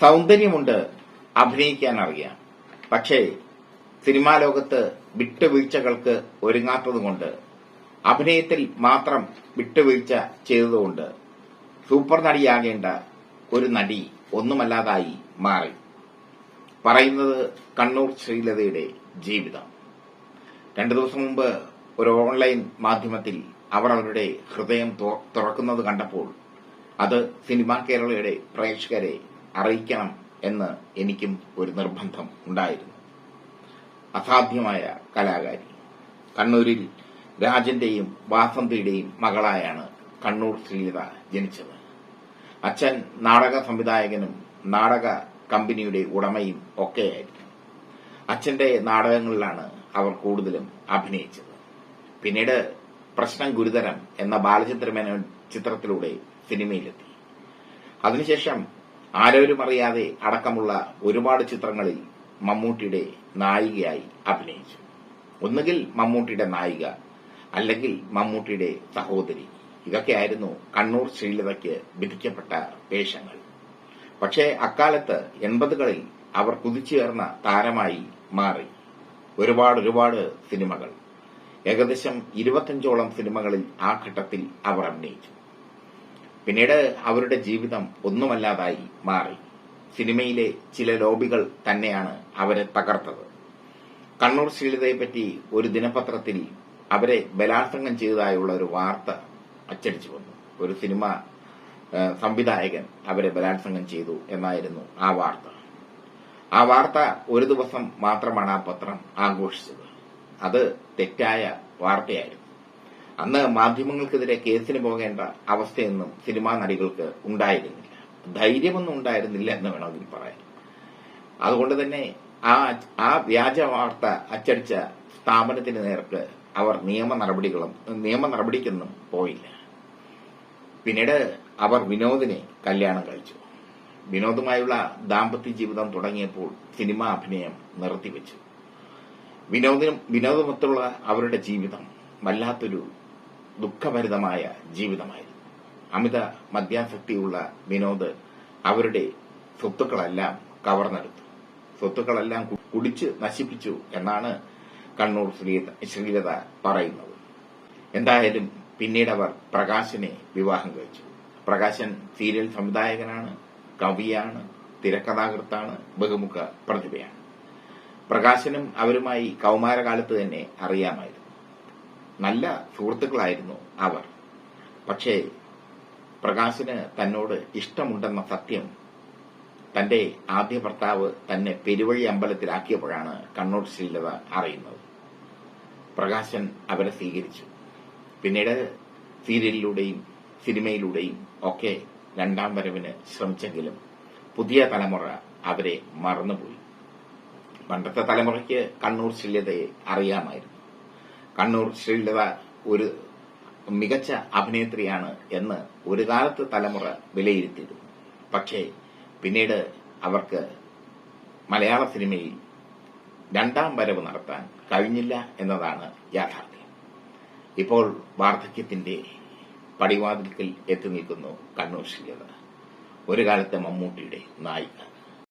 സൗന്ദര്യമുണ്ട് അഭിനയിക്കാൻ അറിയാം പക്ഷേ സിനിമാ ലോകത്ത് വിട്ടുവീഴ്ചകൾക്ക് ഒരുങ്ങാത്തതുകൊണ്ട് അഭിനയത്തിൽ മാത്രം വിട്ടുവീഴ്ച ചെയ്തതുകൊണ്ട് സൂപ്പർ നടിയാകേണ്ട ഒരു നടി ഒന്നുമല്ലാതായി മാറി. പറയുന്നത് കണ്ണൂർ ശ്രീലതയുടെ ജീവിതം. രണ്ടു ദിവസം മുമ്പ് ഒരു ഓൺലൈൻ മാധ്യമത്തിൽ അവർ അവരുടെ ഹൃദയം തുറക്കുന്നത് കണ്ടപ്പോൾ അത് സിനിമാ കേരളയുടെ പ്രേക്ഷകരെ അറിയിക്കണം എന്ന് എനിക്കും ഒരു നിർബന്ധം ഉണ്ടായിരുന്നു. അസാധ്യമായ കലാകാരി. കണ്ണൂരിൽ രാജന്റെയും വാസന്തിയുടെയും മകളായാണ് കണ്ണൂർ ശ്രീലത ജനിച്ചത്. അച്ഛൻ നാടക സംവിധായകനും നാടക കമ്പനിയുടെ ഉടമയും ഒക്കെയായിരുന്നു. അച്ഛന്റെ നാടകങ്ങളിലാണ് അവർ കൂടുതലും അഭിനയിച്ചത്. പിന്നീട് പ്രശ്നം ഗുരുതരം എന്ന ബാലചിത്രമേന ചിത്രത്തിലൂടെ സിനിമയിലെത്തി. അതിനുശേഷം ആരോരും അറിയാതെ അടക്കമുള്ള ഒരുപാട് ചിത്രങ്ങളിൽ മമ്മൂട്ടിയുടെ നായികയായി അഭിനയിച്ചു. ഒന്നുകിൽ മമ്മൂട്ടിയുടെ നായിക അല്ലെങ്കിൽ മമ്മൂട്ടിയുടെ സഹോദരി. ഇതൊക്കെയായിരുന്നു കണ്ണൂർ ശ്രീലതയ്ക്ക് വിധിക്കപ്പെട്ട വേഷങ്ങൾ. പക്ഷേ അക്കാലത്ത് എൺപതുകളിൽ അവർ കുതിച്ചുയർന്ന താരമായി മാറി. ഒരുപാട് ഒരുപാട് സിനിമകൾ. ഏകദേശം ഇരുപത്തഞ്ചോളം സിനിമകളിൽ ആ ഘട്ടത്തിൽ അവർ അഭിനയിച്ചു. പിന്നീട് അവരുടെ ജീവിതം ഒന്നുമല്ലാതായി മാറി. സിനിമയിലെ ചില ലോബികൾ തന്നെയാണ് അവരെ തകർത്തത്. കണ്ണൂർ ശ്രീലതയെപ്പറ്റി ഒരു ദിനപത്രത്തിൽ അവരെ ബലാത്സംഗം ചെയ്തതായുള്ള ഒരു വാർത്ത അച്ചടിച്ചു വന്നു. ഒരു സിനിമ സംവിധായകൻ അവരെ ബലാത്സംഗം ചെയ്തു എന്നായിരുന്നു ആ വാർത്ത. ആ വാർത്ത ഒരു ദിവസം മാത്രമാണ് ആ പത്രം ആഘോഷിച്ചത്. അത് തെറ്റായ വാർത്തയായിരുന്നു. അന്ന് മാധ്യമങ്ങൾക്കെതിരെ കേസിന് പോകേണ്ട അവസ്ഥയൊന്നും സിനിമാ നടികൾക്ക് ഉണ്ടായിരുന്നില്ല. ധൈര്യമൊന്നും ഉണ്ടായിരുന്നില്ല എന്ന് വേണമെങ്കിൽ പറയാം അതുകൊണ്ട് തന്നെ ആ ആ വ്യാജ വാർത്ത അച്ചടിച്ച സ്ഥാപനത്തിന് നേർക്ക് അവർ നിയമ നടപടികളും നിയമ നടപടിക്കൊന്നും പോയില്ല. പിന്നീട് അവർ വിനോദിനെ കല്യാണം കഴിച്ചു. വിനോദുമായുള്ള ദാമ്പത്യ ജീവിതം തുടങ്ങിയപ്പോൾ സിനിമാ അഭിനയം നിർത്തിവെച്ചു. വിനോദിനും വിനോദമൊത്തുള്ള അവരുടെ ജീവിതം വല്ലാത്തൊരു ദുഃഖഭരിതമായ ജീവിതമായിരുന്നു. അമിത മദ്യാസക്തിയുള്ള വിനോദ് അവരുടെ സ്വത്തുക്കളെല്ലാം കവർന്നെടുത്തു. സ്വത്തുക്കളെല്ലാം കുടിച്ച് നശിപ്പിച്ചു എന്നാണ് കണ്ണൂർ ശ്രീലത പറയുന്നത്. എന്തായാലും പിന്നീട് അവർ പ്രകാശനെ വിവാഹം കഴിച്ചു. പ്രകാശൻ സീരിയൽ സംവിധായകനാണ് കവിയാണ് തിരക്കഥാകൃത്താണ് ബഹുമുഖ പ്രതിഭയാണ്. പ്രകാശനും അവരുമായി കൗമാരകാലത്ത് തന്നെ അറിയാമായിരുന്നു. നല്ല സുഹൃത്തുക്കളായിരുന്നു അവർ. പക്ഷേ പ്രകാശിന് തന്നോട് ഇഷ്ടമുണ്ടെന്ന സത്യം തന്റെ ആദ്യ ഭർത്താവ് തന്നെ പെരുവഴി അമ്പലത്തിലാക്കിയപ്പോഴാണ് കണ്ണൂർ ശ്രീലത അറിയുന്നത്. പ്രകാശൻ അവരെ സ്വീകരിച്ചു. പിന്നീട് സീരിയലിലൂടെയും സിനിമയിലൂടെയും ഒക്കെ രണ്ടാം വരവിന് ശ്രമിച്ചെങ്കിലും പുതിയ തലമുറ അവരെ മറന്നുപോയി. പണ്ടത്തെ തലമുറയ്ക്ക് കണ്ണൂർ ശ്രീലതയെ അറിയാമായിരുന്നു. കണ്ണൂർ ശ്രീലത ഒരു മികച്ച അഭിനേത്രിയാണ് എന്ന് ഒരു കാലത്ത് തലമുറ വിലയിരുത്തിയിരുന്നു. പക്ഷേ പിന്നീട് അവർക്ക് മലയാള സിനിമയിൽ രണ്ടാം വരവ് നടത്താൻ കഴിഞ്ഞില്ല എന്നതാണ് യാഥാർത്ഥ്യം. ഇപ്പോൾ വാർദ്ധക്യത്തിന്റെ പടിവാതിൽക്കൽ എത്തി നിൽക്കുന്നു കണ്ണൂർ ശ്രീലത. ഒരു കാലത്തെ മമ്മൂട്ടിയുടെ നായിക.